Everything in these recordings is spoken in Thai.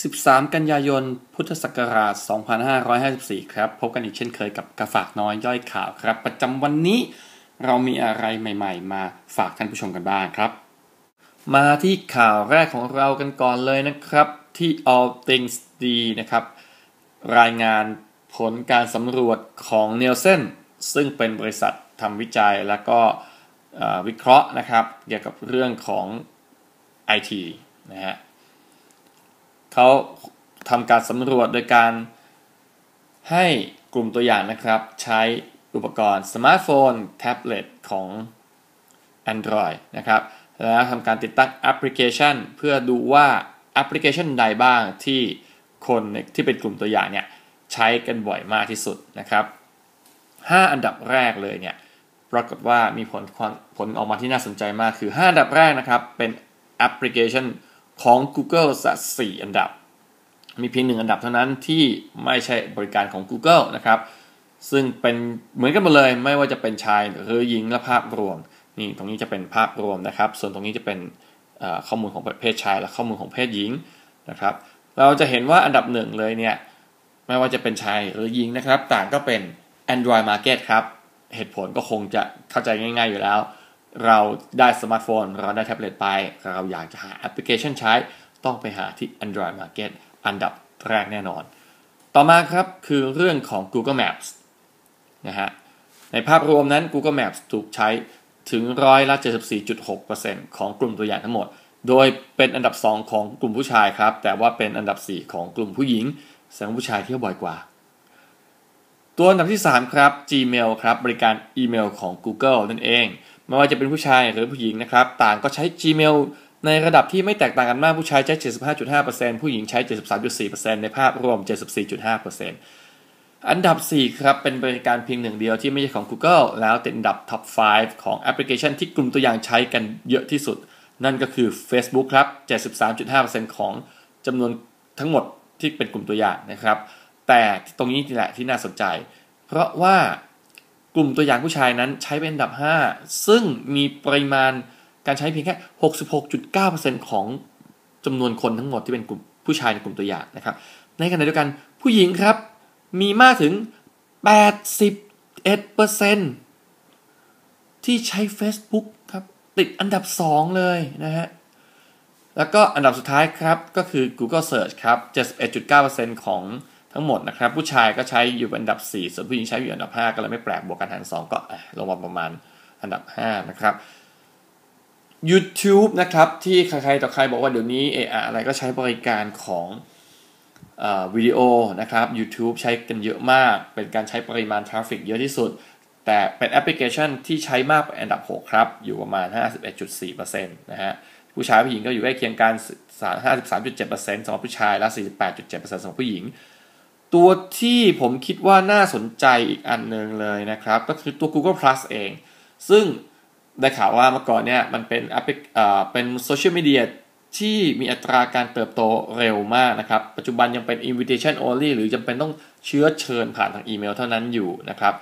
13 กันยายน พุทธศักราช 2554 ครับ พบกันอีกเช่นเคยกับกระฝากน้อยย่อยข่าวครับ ประจำวันนี้เรามีอะไรใหม่ ๆ มาฝากท่านผู้ชมกันบ้างครับ มาที่ข่าวแรกของเรากันก่อนเลยนะครับ ที่ All Things D นะครับ รายงานผลการสำรวจของ Nielsen ซึ่งเป็นบริษัททำวิจัยแล้วก็วิเคราะห์นะครับ เกี่ยวกับเรื่องของ IT นะฮะ เขาทำการสำรวจโดยการให้กลุ่มตัวอย่างนะครับ ใช้อุปกรณ์สมาร์ทโฟน แท็บเล็ตของ Android นะครับ แล้วทำการติดตั้งแอปพลิเคชัน เพื่อดูว่าแอปพลิเคชันใดบ้างที่คนที่เป็นกลุ่มตัวอย่างเนี่ยใช้กันบ่อยมากที่สุดนะครับ 5 อันดับแรกเลยเนี่ยปรากฏว่ามีผลผลออกมาที่น่าสนใจมากคือ 5 อันดับแรกนะครับ เป็นแอปพลิเคชัน ของ Google สัก4อันดับ มีเพียงหนึ่งอันดับเท่านั้นที่ไม่ใช่บริการของ Google นะครับ ซึ่งเป็นเหมือนกันหมดเลยไม่ว่าจะเป็นชายหรือหญิงและภาพรวมนี่ตรงนี้จะเป็นภาพรวมนะครับ ส่วนตรงนี้จะเป็นข้อมูลของเพศชาย และข้อมูลของเพศหญิงนะครับ เราจะเห็นว่าอันดับหนึ่งเลยเนี่ยไม่ว่าจะเป็นชายหรือหญิงนะครับ ต่างก็เป็น Android Market ครับ เหตุผลก็คงจะเข้าใจง่าย ๆอยู่แล้ว เราได้สมาร์ทโฟน เราได้แท็บเล็ตไป เราอยากจะหาแอปพลิเคชันใช้ ต้องไปหาที่ Android Market อันดับแรกแน่นอน ต่อมาครับคือเรื่องของ Google Maps นะฮะ ในภาพรวมนั้น Google Maps ถูกใช้ถึงร้อยละ 74.6%ของกลุ่มตัวอย่างทั้งหมด โดยเป็นอันดับ 2 ของกลุ่มผู้ชายครับ แต่ว่าเป็นอันดับ 4 ของกลุ่มผู้หญิง แสดงผู้ชายเที่ยวบ่อยกว่า ตัวอันดับที่ 3 ครับ Gmail ครับ บริการอีเมลของ Google นั่นเอง ไม่ว่าจะเป็นผู้ชายหรือผู้หญิงนะครับ ต่างก็ใช้ Gmail ในระดับที่ไม่แตกต่างกันมากผู้ชายใช้ 75.5%ผู้หญิงใช้ 73.4%ในภาพรวม 74.5%อันดับ 4 ครับ เป็นบริการเพียงหนึ่งเดียวที่ไม่ใช่ของ Google แล้วติดอันดับ Top 5ของแอปพลิเคชันที่กลุ่มตัวอย่างใช้กันเยอะที่สุด นั่นก็คือ Facebook ครับ 73.5%ของจำนวนทั้งหมดที่เป็นกลุ่มตัวอย่างนะครับ แต่ตรงนี้นี่แหละที่น่าสนใจ เพราะว่า กลุ่มตัวอย่างผู้ชายนั้นใช้เป็นอันดับ 5 ซึ่งมีปริมาณการใช้เพียงแค่ 66.9%ของจำนวนคนทั้งหมดที่เป็นกลุ่มผู้ชายในกลุ่มตัวอย่างนะครับ ในขณะเดียวกันผู้หญิงครับ มีมากถึง 81%ที่ใช้ Facebook ครับติดอันดับ 2 เลยนะฮะ แล้วก็อันดับสุดท้ายครับ ก็คือ Google Search ครับ 71.9%ของ ทั้งหมดนะครับ ผู้ชายก็ใช้อยู่อันดับ 4 ส่วนผู้หญิงใช้อยู่อันดับ 5 ก็เลยไม่แปลกบวกกันหาร 2 ก็ลงมาประมาณอันดับ 5 นะครับ YouTube นะครับ ที่ใครๆต่อใครบอกว่าเดี๋ยวนี้เออะไรก็ใช้บริการของวิดีโอนะครับ YouTube ใช้กันเยอะมาก เป็นการใช้ปริมาณทราฟฟิกเยอะที่สุด แต่เป็นแอปพลิเคชันที่ใช้มากเป็นอันดับ 6 ครับ อยู่ประมาณ 51.4%นะฮะผู้ชายผู้หญิงก็อยู่ใกล้เคียงกัน53.7%สำหรับผู้ชายและ 48.7%สำหรับผู้หญิง ตัวที่ผมคิดว่าน่าสนใจอีกอันหนึ่งเลยนะครับ ก็คือตัว Google Plus เอง ซึ่งได้ข่าวว่าเมื่อก่อนเนี่ยมันเป็นแอปเป็นโซเชียลมีเดียที่มีอัตราการเติบโตเร็วมากนะครับ ปัจจุบันยังเป็น invitation only หรือจำเป็นต้องเชื้อเชิญผ่านทางอีเมลเท่านั้นอยู่นะครับ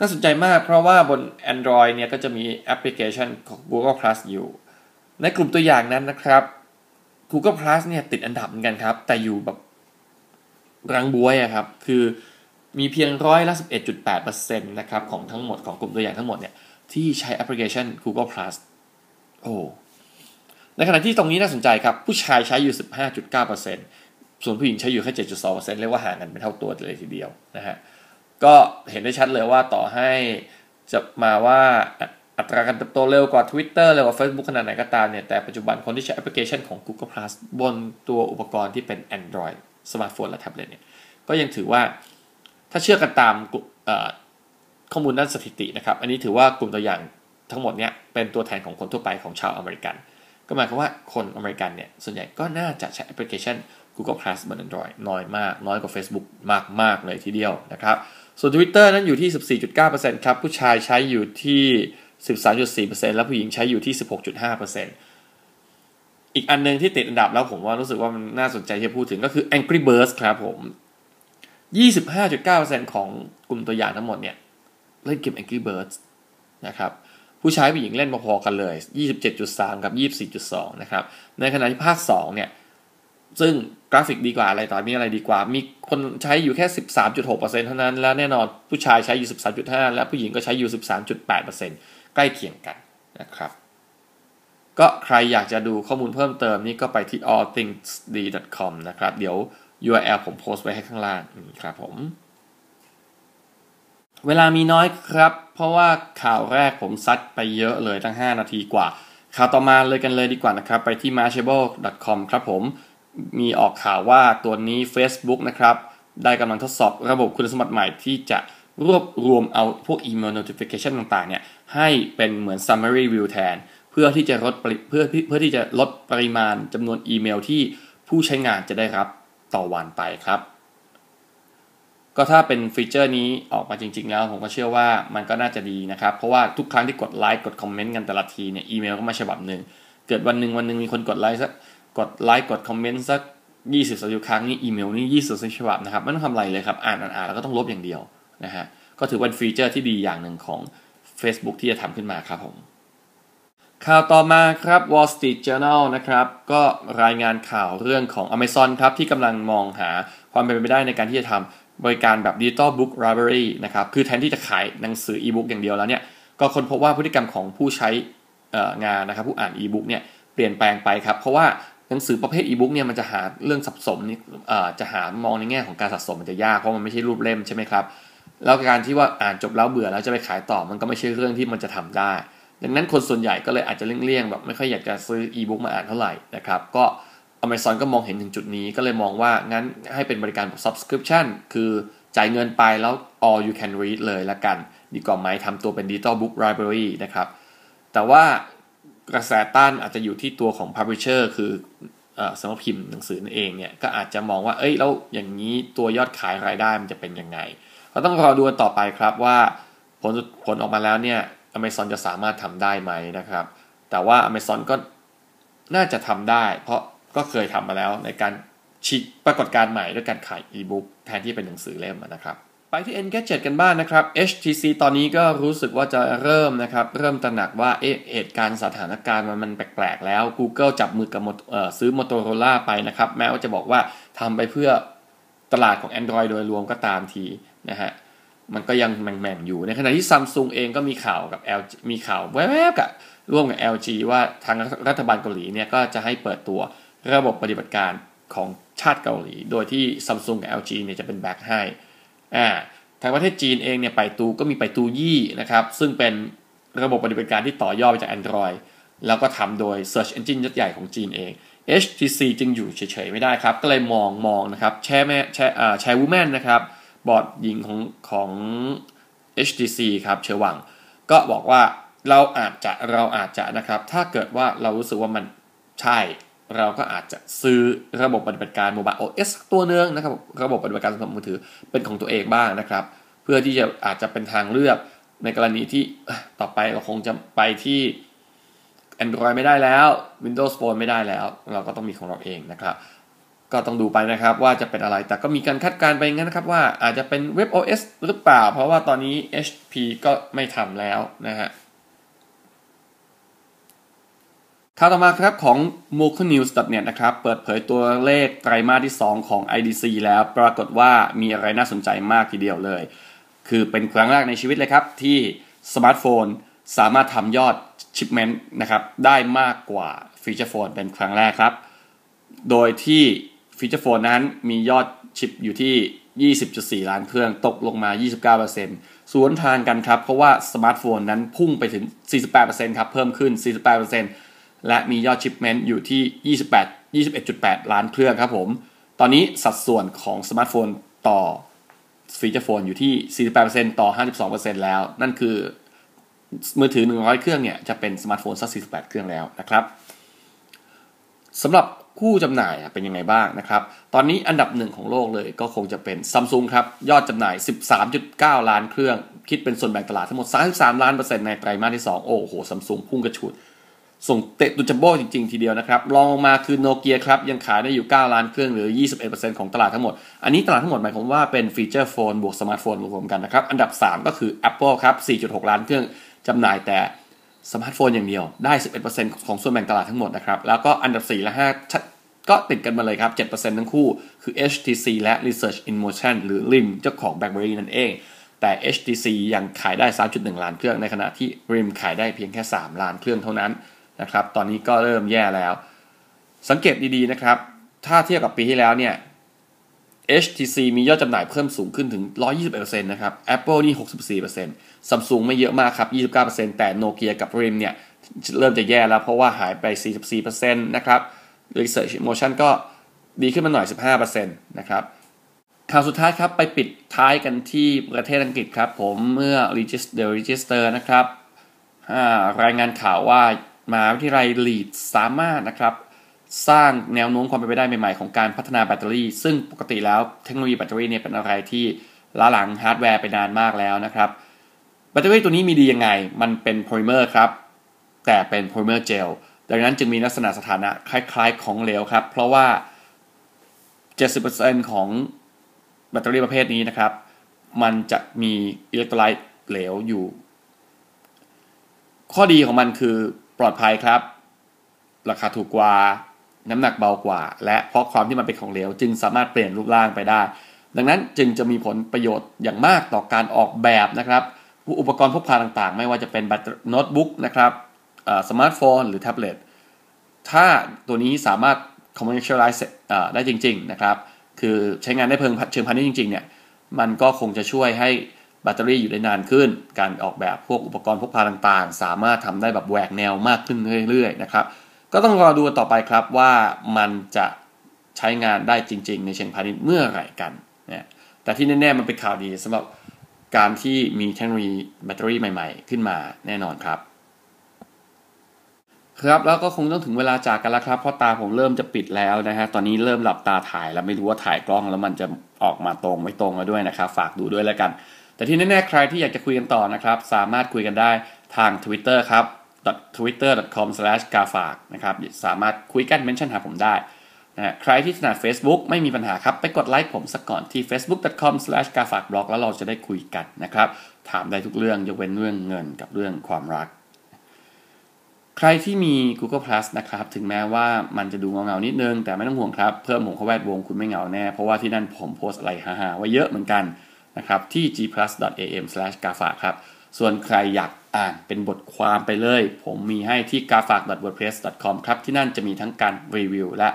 น่าสนใจมากเพราะว่าบน Android เนี่ยก็จะมีแอปพลิเคชันของ Google Plus อยู่ ในกลุ่มตัวอย่างนั้นนะครับ Google Plus เนี่ยติดอันดับเหมือนกันครับ แต่อยู่แบบ รังบวยอะครับคือมีเพียงร้อยละ 11.8%นะครับของทั้งหมดของกลุ่มตัวอย่างทั้งหมดเนี่ยที่ใช้แอปพลิเคชัน Google Plus โอ้ในขณะที่ตรงนี้น่าสนใจครับ ผู้ชายใช้อยู่ 15.9%ส่วนผู้หญิงใช้อยู่แค่ 7.2%เรียกว่าห่างกันเป็นเท่าตัวเลยทีเดียวนะฮะก็เห็นได้ชัดเลยว่าต่อให้จะมาว่าอัตราการเติบโตเร็วกว่า Twitter เร็วกว่า Facebook ขนาดไหนก็ตามเนี่ยแต่ปัจจุบันคนที่ใช้แอปพลิเคชันของ Google Plus บนตัวอุปกรณ์ที่เป็น Android สมาร์ทโฟนและแท็บเล็ตเนี่ยก็ยังถือว่าถ้าเชื่อกันตามข้อมูลด้านสถิตินะครับ อันนี้ถือว่ากลุ่มตัวอย่างทั้งหมดเนี่ยเป็นตัวแทนของคนทั่วไปของชาวอเมริกัน ก็หมายความว่าคนอเมริกันเนี่ยส่วนใหญ่ก็น่าจะใช้แอปพลิเคชัน Google Plus บน Android น้อยมาก น้อยกว่า Facebook มากมากเลยทีเดียวนะครับ ส่วน Twitter นั้นอยู่ที่ 14.9%ครับ ผู้ชายใช้อยู่ที่ 13.4%และผู้หญิงใช้อยู่ที่ 16.5% อีกอันนึงที่ติดอันดับแล้วผมว่ารู้สึกว่ามันน่าสนใจที่พูดถึงก็คือ Angry Birds ครับผม 25.9%ของกลุ่มตัวอย่างทั้งหมดเนี่ยเล่นเกม Angry Birds นะครับผู้ชายผู้หญิงเล่นพอๆกันเลย 27.3 กับ 24.2 นะครับ ในขณะที่ภาค 2 เนี่ย ซึ่งกราฟิกดีกว่าอะไรต่อมีอะไรดีกว่า มีคนใช้อยู่แค่ 13.6%เท่านั้น แล้วแน่นอนผู้ชายใช้อยู่ 13.5 และผู้หญิงก็ใช้อยู่ 13.8%ใกล้เคียงกันนะครับ ก็ใครอยากจะดูข้อมูลเพิ่มเติมนี่ก็ไปที่ allthingsd.com นะครับ เดี๋ยว URL ผมโพสต์ไว้ให้ข้างล่างครับผม เวลามีน้อยครับ เพราะว่าข่าวแรกผมซัดไปเยอะเลยตั้ง 5 นาทีกว่า ข่าวต่อมาเลยกันเลยดีกว่านะครับ ไปที่ mashable.com ครับผม มีออกข่าวว่าตัวนี้ Facebook นะครับ ได้กำลังทดสอบระบบคุณสมบัติใหม่ที่จะรวบรวมเอาพวกอีเมล notification ต่างๆเนี่ยให้เป็นเหมือน summary view แทน พื่อที่จะลดเพื่อเพื่อที่จะลดปริมาณจำนวนอีเมลที่ผู้ใช้งานจะได้รับต่อวันไปครับ ก็ถ้าเป็นฟีเจอร์นี้ออกมาจริง ๆ แล้ว ผมก็เชื่อว่ามันก็น่าจะดีนะครับ เพราะว่าทุกครั้งที่กดไลค์กดคอมเมนต์กันแต่ละทีเนี่ยอีเมลก็มาฉบับหนึ่งเกิดวันหนึ่งวันหนึ่งมีคนกดไลค์สักกดไลค์กดคอมเมนต์สัก 20สิบครั้งนี่อีเมลนี่20สิบฉบับนะครับไม่ต้องทำอะไรเลยครับอ่านอ่านแล้วก็ต้องลบอย่างเดียวนะฮะก็ถือเป็นฟีเจอร์ที่ดีอย่างหนึ่งของ Facebook ที่จะทำขึ้นมาครับผม ข่าวต่อมาครับ Wall Street Journal นะครับก็รายงานข่าวเรื่องของ Amazon ครับที่กำลังมองหาความเป็นไปได้ในการที่จะทำบริการแบบ Digital Book Library นะครับคือแทนที่จะขายหนังสืออีบุ๊กอย่างเดียวแล้วเนี่ยก็ค้นพบว่าพฤติกรรมของผู้ใช้งานนะครับผู้อ่านอีบุ๊กเนี่ยเปลี่ยนแปลงไปครับ เพราะว่าหนังสือประเภทอีบุ๊กเนี่ยมันจะหาเรื่องสับสนนี่จะหามองในแง่ของการสะสมมันจะยากเพราะมันไม่ใช่รูปเล่มใช่ไหมครับแล้วการที่ว่าอ่านจบแล้วเบื่อแล้วจะไปขายต่อมันก็ไม่ใช่เรื่องที่มันจะทำได้ ดังนั้นคนส่วนใหญ่ก็เลยอาจจะเลี่ยงๆแบบไม่ค่อยอยากจะซื้ออีบุ๊กมาอ่านเท่าไหร่นะครับก็ Amazon ก็มองเห็นถึงจุดนี้ก็เลยมองว่างั้นให้เป็นบริการแบบ subscription คือจ่ายเงินไปแล้ว all you can read เลยละกัน ดีกว่าไหมทำตัวเป็น digital book library นะครับ แต่ว่ากระแสต้านอาจจะอยู่ที่ตัวของ publisher คือสำนักพิมพ์หนังสือนั่นเองเนี่ยก็อาจจะมองว่าเอ้ยแล้วอย่างนี้ตัวยอดขายรายได้มันจะเป็นยังไง ก็ต้องรอดูต่อไปครับว่าผลผลออกมาแล้วเนี่ย Amazon จะสามารถทำได้ไหมนะครับ แต่ว่า Amazon ก็น่าจะทำได้ เพราะก็เคยทำมาแล้วในการชิปรากฏการณ์ใหม่ด้วยการขายอีบุ๊กแทนที่เป็นหนังสือเล่มนะครับ ไปที่ Engadget กันบ้างนะครับ HTC ตอนนี้ก็รู้สึกว่าจะเริ่มนะครับ เริ่มตระหนักว่าเอ๊ะเหตุการณ์สถานการณ์มันมันแปลกๆแล้ว Google จับมือกับซื้อ Motorola ไปนะครับ แม้ว่าจะบอกว่าทำไปเพื่อตลาดของ Android โดยรวมก็ตามทีนะฮะ มันก็ยังแม่งๆอยู่ ในขณะที่ซัมซุงเองก็มีข่าวกับ LG มีข่าวแวบๆกับร่วมกับ LG ว่าทางรัฐบาลเกาหลีเนี่ยก็จะให้เปิดตัวระบบปฏิบัติการของชาติเกาหลี โดยที่ซัมซุงกับ LG เนี่ยจะเป็นแบ็คให้อ่าทางประเทศจีนเองเนี่ยไปตูก็มีไปตูยี่นะครับ ซึ่งเป็นระบบปฏิบัติการที่ต่อยอดมาจาก Android แล้วก็ทำโดย Search Engine ยักษ์ใหญ่ของจีนเอง HTC จึงอยู่เฉยๆไม่ได้ครับ ก็เลยมองมองนะครับแชร์แม่แชร์อ่าแชร์วูแมนนะครับ บอร์ดหญิงของของ HTC ครับเชวัง ก็บอกว่าเราอาจจะเราอาจจะนะครับ ถ้าเกิดว่าเรารู้สึกว่ามันใช่ เราก็อาจจะซื้อระบบปฏิบัติการโมบายโอเอสตัวเนืองนะครับ ระบบปฏิบัติการสำหรับมือถือเป็นของตัวเองบ้างนะครับ เพื่อที่จะอาจจะเป็นทางเลือกในกรณีที่ต่อไปเราคงจะไปที่ Android ไม่ได้แล้ว Windows Phone ไม่ได้แล้ว เราก็ต้องมีของเราเองนะครับ ก็ต้องดูไปนะครับว่าจะเป็นอะไร แต่ก็มีการคาดการณ์ไปงั้นนะครับว่าอาจจะเป็น Web OS หรือเปล่า เพราะว่าตอนนี้ HP ก็ไม่ทำแล้วนะฮะข่าวต่อมาครับของ m o c o n e w s n e t นะครับ เปิดเผยตัวเลขไตรมาสที่ 2 ของ IDC แล้วปรากฏว่ามีอะไรน่าสนใจมากทีเดียวเลย คือเป็นครั้งแรกในชีวิตเลยครับ ที่สมาร์ทโฟนสามารถทำยอดชิปเมนต์นะครับ ได้มากกว่าฟีเจอร์โฟนเป็นครั้งแรกครับ โดยที่ ฟีเจอร์โฟนนั้นมียอดชิปอยู่ที่ 20.4 ล้านเครื่องตกลงมา 29%สวนทางกันครับ เพราะว่าสมาร์ทโฟนนั้นพุ่งไปถึง 48%ครับ เพิ่มขึ้น 48%และมียอดชิปเมนต์อยู่ที่ 28 21.8 ล้านเครื่องครับผม ตอนนี้สัดส่วนของสมาร์ทโฟนต่อฟีเจอร์โฟนอยู่ที่ 48%ต่อ 52%แล้ว นั่นคือ มือถือ 100 เครื่องเนี่ย จะเป็นสมาร์ทโฟนสัก48 เครื่องแล้วนะครับสำหรับ คู่จำหน่ายเป็นยังไงบ้างนะครับ ตอนนี้อันดับหนึ่งของโลกเลยก็คงจะเป็นซัมซุงครับ ยอดจำหน่าย 13.9 ล้านเครื่อง คิดเป็นส่วนแบ่งตลาดทั้งหมด 33 ล้านเปอร์เซ็นต์ในไตรมาสที่ 2 โอ้โหซัมซุงพุ่งกระฉุด ส่งเตะตุจัมโบ้จริง ๆ ทีเดียวนะครับรองลงมาคือโนเกียครับ ยังขายได้อยู่ 9 ล้านเครื่องหรือ 21%ของตลาดทั้งหมด อันนี้ตลาดทั้งหมดหมายความว่าเป็นฟีเจอร์โฟนบวกสมาร์ทโฟนรวมกันนะครับอันดับ 3 ก็คือ Apple ครับ 4.6 ล้านเครื่องจำหน่ายแต่ สมาร์ทโฟนอย่างเดียวได้ 11%ของส่วนแบ่งตลาดทั้งหมดนะครับ แล้วก็อันดับ 4 และ 5 ก็ติดกันมาเลยครับ 7%ทั้งคู่คือ HTC และ Research in Motion หรือ RIM เจ้าของ BlackBerry นั่นเอง แต่ HTC ยังขายได้ 3.1 ล้านเครื่อง ในขณะที่ RIM ขายได้เพียงแค่ 3 ล้านเครื่องเท่านั้นนะครับ ตอนนี้ก็เริ่มแย่แล้ว สังเกตดีๆนะครับ ถ้าเทียบกับปีที่แล้วเนี่ย HTC มียอดจำหน่ายเพิ่มสูงขึ้นถึง 121%นะครับ Apple นี่ 64% Samsung ไม่เยอะมากครับ 29%แต่ Nokia กับ RIM เนี่ย เริ่มจะแย่แล้วเพราะว่าหายไป 44%นะครับ Research Motion ก็ดีขึ้นมาหน่อย 15%นะครับข่าวสุดท้ายครับ ไปปิดท้ายกันที่ประเทศอังกฤษครับ ผมเมื่อ Register Register นะครับรายงานข่าวว่ามหาวิทยาลัยลีดสามารถนะครับ สร้างแนวโน้มความเป็นไปได้ใหม่ๆของการพัฒนาแบตเตอรี่ ซึ่งปกติแล้วเทคโนโลยีแบตเตอรี่เนี่ยเป็นอะไรที่ล้าหลังฮาร์ดแวร์ไปนานมากแล้วนะครับแบตเตอรี่ตัวนี้มีดียังไง มันเป็นโพลิเมอร์ครับ แต่เป็นโพลิเมอร์เจล ดังนั้นจึงมีลักษณะสถานะคล้ายๆของเหลวครับ เพราะว่า 70%ของแบตเตอรี่ประเภทนี้นะครับ มันจะมีอิเล็กโทรไลต์เหลวอยู่ ข้อดีของมันคือปลอดภัยครับ ราคาถูกกว่า น้ำหนักเบากว่า และเพราะความที่มันเป็นของเหลว จึงสามารถเปลี่ยนรูปร่างไปได้ ดังนั้นจึงจะมีผลประโยชน์อย่างมากต่อการออกแบบนะครับอุปกรณ์พกพาต่างๆ ไม่ว่าจะเป็นแบตโน้ตบุ๊กนะครับสมาร์ทโฟนหรือแท็บเล็ตถ้าตัวนี้สามารถ commercialize ได้จริงๆนะครับคือใช้งานได้เพิงเชิงพาณิชย์จริงๆเนี่ยมันก็คงจะช่วยให้แบตเตอรี่อยู่ได้นานขึ้น การออกแบบพวกอุปกรณ์พกพาต่างๆ สามารถทำได้แบบแหวกแนวมากขึ้นเรื่อยๆนะครับ ก็ต้องรอดูต่อไปครับว่ามันจะใช้งานได้จริง ๆ ในเชิงพาณิชย์เมื่อไหร่กันนะแต่ที่แน่ๆมันเป็นข่าวดีสำหรับการที่มีเทคโนโลยีแบตเตอรี่ใหม่ๆ ขึ้นมาแน่นอนครับ ครับแล้วก็คงต้องถึงเวลาจากกันแล้วครับ เพราะตาผมเริ่มจะปิดแล้วนะฮะตอนนี้เริ่มหลับตาถ่ายแล้วไม่รู้ว่าถ่ายกล้องแล้วมันจะออกมาตรงไม่ตรงแล้วด้วยนะครับ ฝากดูด้วยแล้วกัน แต่ที่แน่ๆใครที่อยากจะคุยกันต่อนะครับ สามารถคุยกันได้ทาง Twitter ครับ twitter.com/gafak นะครับสามารถคุยกันเมนชั่นหาผมได้นะใครที่ถนัด Facebook ไม่มีปัญหาครับ ไปกดไลค์ผมสักก่อนที่ facebook.com/gafakblog แล้วเราจะได้คุยกันนะครับ ถามได้ทุกเรื่องยกเว้นเรื่องเงินกับเรื่องความรัก ใครที่มี Google Plus นะครับ ถึงแม้ว่ามันจะดูเงาๆนิดนึง แต่ไม่ต้องห่วงครับ เพิ่มหมงเข้าแวดวงคุณไม่เหงาแน่ เพราะว่าที่นั่นผมโพสอะไรฮาๆไว้เยอะเหมือนกันนะครับที่ gplus.am/gafa ครับ ส่วนใครอยากอ่านเป็นบทความไปเลย ผมมีให้ที่ gafak.wordpress.com ครับที่นั่นจะมีทั้งการรีวิวและ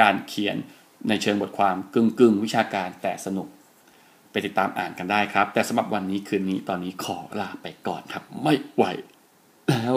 การเขียนในเชิงบทความกึ่งกึ่งวิชาการแต่สนุก ไปติดตามอ่านกันได้ครับ แต่สำหรับวันนี้คืนนี้ตอนนี้ขอลาไปก่อนครับ ไม่ไหวแล้ว